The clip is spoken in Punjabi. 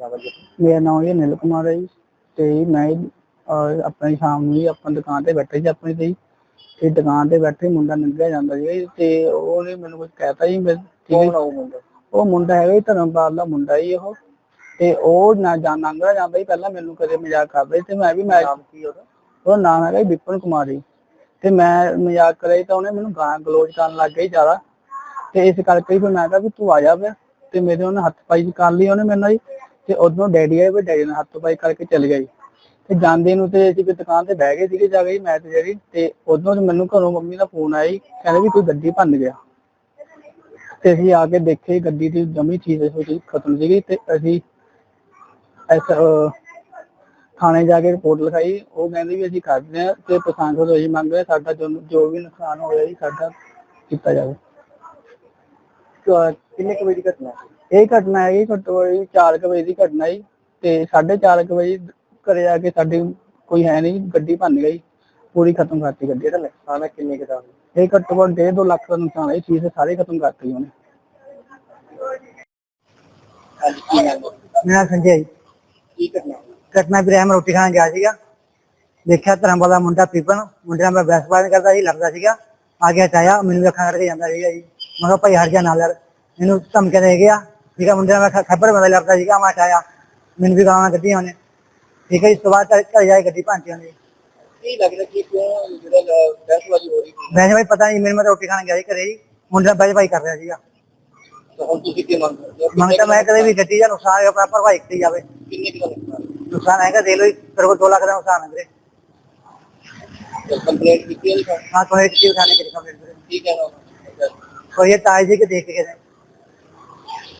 ਜੀ ਮੇਰਾ ਨਾਮ ਹੈ ਨਿਲ ਕੁਮਾਰ ਹੈ ਜੀ ਤੇ ਮੈਂ ਆਪਣੀ ਸ਼ਾਮ ਨੂੰ ਜੀ ਆਪਾਂ ਦੁਕਾਨ ਤੇ ਬੈਠੇ ਸੀ ਆਪਣੀ ਤੇ ਜੀ ਤੇ ਦੁਕਾਨ ਤੇ ਬੈਠੇ ਮੁੰਡਾ ਲੰਘਿਆ ਜਾਂਦਾ ਸੀ ਤੇ ਉਹਨੇ ਮੈਨੂੰ ਕੁਝ ਕਹਿਤਾ ਜੀ ਮੈਂ ਕੌਣ ਆ ਉਹ ਮੁੰਡਾ? ਉਹ ਮੁੰਡਾ ਹੈਗਾ ਜੀ ਧਰਮਪਾਲ ਦਾ ਮੁੰਡਾ ਜੀ ਉਹ ਤੇ ਉਹ ਨਾ ਜਾਂ ਲੰਘਦਾ ਜਾਂਦਾ ਸੀ ਪਹਿਲਾਂ ਮੈਨੂੰ ਕਦੇ ਮਜ਼ਾਕ ਕਰਦਾ ਸੀ ਤੇ ਮੈਂ ਵੀ ਮੈਂ ਨਾਮ ਕੀ ਉਹਦਾ? ਉਹਦਾ ਨਾਮ ਹੈਗਾ ਜੀ ਵਿਪਨ ਕੁਮਾਰ ਜੀ ਤੇ ਮੈਂ ਮਜ਼ਾਕ ਕਰਿਆ ਸੀ ਤਾਂ ਉਹਨੇ ਮੈਨੂੰ ਗਾਲਾਂ ਗਲੋਚ ਕਰਨ ਲੱਗ ਗਈ ਜ਼ਿਆਦਾ ਤੇ ਇਸ ਕਰਕੇ ਫਿਰ ਮੈਂ ਕਿਹਾ ਵੀ ਤੂੰ ਆ ਜਾ ਫਿਰ ਤੇ ਮੇਰੇ ਉਹਨੇ ਹੱਥ ਪਾਈ ਕਰ ਲਈ ਉਹਨੇ ਮੇਰੇ ਨਾਲ ਜੀ ਤੇ ਉਦੋਂ ਡੈਡੀ ਆਏ ਵੀ ਡੈਡੀ ਨਾਲ ਹੱਥ ਪਾਈ ਕਰਕੇ ਚਲ ਗਿਆ ਤੇ ਜਾਂਦੇ ਨੂੰ ਤੇ ਅਸੀਂ ਵੀ ਦੁਕਾਨ ਤੇ ਬਹਿ ਗਏ ਸੀਗੇ ਜਾ ਕੇ ਮੈਂ ਤੇ ਜਿਹੜੀ ਤੇ ਉਦੋਂ ਮੈਨੂੰ ਘਰੋਂ ਮੰਮੀ ਦਾ ਫੋਨ ਆਇਆ ਜੀ ਕਹਿੰਦੇ ਵੀ ਕੋਈ ਗੱਡੀ ਭੰਨ ਗਿਆ। ਤੇ ਅਸੀਂ ਆ ਕੇ ਦੇਖੇ ਗੱਡੀ ਦੀ ਜਮੀ ਚੀਜ਼ ਸੀ ਖਤਮ ਸੀਗੀ ਤੇ ਅਸੀਂ ਐਸ ਅਹ, ਥਾਣੇ ਜਾ ਕੇ ਰਿਪੋਰਟ ਲਿਖਾਈ। ਉਹ ਕਹਿੰਦੇ ਵੀ ਅਸੀਂ ਕਰਦੇ ਹਾਂ ਤੇ ਪਸੰਦ ਤੋਂ ਅਸੀਂ ਮੰਗ ਰਹੇ ਸਾਡਾ ਜੋ ਜੋ ਵੀ ਨੁਕਸਾਨ ਹੋਇਆ ਜੀ ਸਾਡਾ ਕੀਤਾ ਜਾਵੇ। ਕਿੰਨੇ ਕੁ ਵਜੇ ਦੀ ਘਟਨਾ ਸੀ? ਇਹ ਘਟਨਾ ਹੈ ਜੀ ਘੱਟੋ ਘੱਟ 4 ਵਜੇ ਦੀ ਘਟਨਾ ਜੀ ਤੇ 4:30 ਵਜੇ ਘਰੇ ਆ ਕੇ ਸਾਡੇ ਕੋਈ ਹੈ ਨਹੀਂ ਗੱਡੀ ਭੰਨ ਗਈ ਪੂਰੀ ਖਤਮ ਕਰਤੀ ਗੱਡੀ। ਇਹਦਾ ਨੁਕਸਾਨ ਹੈ ਕਿੰਨੇ ਕੁ ਦਾ? ਇਹ ਘੱਟੋ ਘੱਟ 1.5 ਲੱਖ ਦਾ ਨੁਕਸਾਨ ਹੈ ਇਹ ਚੀਜ਼ ਸਾਰੇ ਖਤਮ ਕਰਤੀ ਉਹਨੇ। ਕੀ ਹੈ? ਮੇਰਾ ਸੰਜੇ ਜੀ। ਕੀ ਘਟਨਾ? ਹੋਈ? ਘਟਨਾ ਵੀਰੇ ਮੈਂ ਰੋਟੀ ਖਾਣ ਗਿਆ ਸੀਗਾ। ਦੇਖਿਆ ਧਰਮ ਵਾਲਾ ਮੁੰਡਾ ਪੀਪਨ ਮੁੰਡੇ ਨਾਲ ਮੈਂ ਬਹਿਸ ਬਾਤ ਕਰਦਾ ਸੀ ਲੜਦਾ ਸੀਗਾ। ਆ ਗਿਆ ਚਾਇਆ ਮੈਨੂੰ ਅੱਖਾਂ ਕਰਕੇ ਜਾਂਦਾ ਸੀਗਾ ਜੀ। ਮੈਂ ਕਿਹਾ ਭਾਈ ਹਟ ਜਾ ਨਾਲ ਲੜ ਇਹਨੂੰ ਧਮਕੇ ਦੇ ਗਿਆ ਠੀਕ ਹੈ ਮੁੰਡੇ ਨਾਲ ਮੈਂ ਖੱਬਰ ਬੰਦਾ ਲੜਦਾ ਸੀਗਾ ਮੈਂ ਚਾਇਆ ਮੈਨੂੰ ਵੀ ਗਾਲਾਂ ਕੱਢੀਆਂ ਉਹਨੇ ਠੀਕ ਹੈ ਇਸ ਤੋਂ ਬਾਅਦ ਘਰ- ਘਰ ਜਾਏ ਗੱਡੀ ਭਾਂਚੀ ਉਹਨੇ ਕੀ ਲੱਗਦਾ ਕਿ ਕਿਉਂ ਜਿਹੜਾ ਲ- ਬਹਿਸਬਾਜ਼ੀ ਹੋ ਰਹੀ ਸੀ? ਵੈਸੇ ਭਾਈ ਪਤਾ ਨਹੀਂ ਮੈਨੂੰ ਮੈਂ ਤਾਂ ਰੋਟੀ ਖਾਣ ਗਿਆ ਸੀ ਘਰੇ ਜੀ ਮੁੰਡੇ ਨਾਲ ਬਹਿਸ ਭਾਈ ਕਰ ਰਿਹਾ ਸੀਗਾ। ਤਾਂ ਹੁਣ ਤੁਸੀਂ ਕੀ ਮੰਗ ਕਰਦੇ ਹੋ? ਮੰਗ ਤਾਂ ਮੈਂ ਕਦੇ ਵੀ ਗੱਡੀ ਦਾ ਨੁਕਸਾਨ ਹੋਇਆ ਪਰ ਭਾਈ ਕੀਤੀ ਜਾਵੇ। ਕਿੰਨੇ ਕੁ ਦਾ ਨੁਕਸਾਨ? ਨੁਕਸਾਨ ਹੈਗਾ ਦੇ ਲੋ ਤੇਰੇ ਕੋਲ 2 ਲੱਖ ਦਾ ਨੁਕਸਾਨ ਹੈ ਵੀਰੇ। ਕੰਪਲੇਂਟ ਕੀਤੀ ਹੈ ਜੀ? ਹਾਂ ਕੋਈ ਚੀਜ਼ ਖਾਣੇ ਕੇ ਕੰਪਲੀਟ ਵੀਰੇ ਕੀ ਕਹਿਣਾ ਕੋਈ ਇਹ ਤਾਜ ਜੀ ਕੇ ਦੇਖ ਕੇ ਗਏ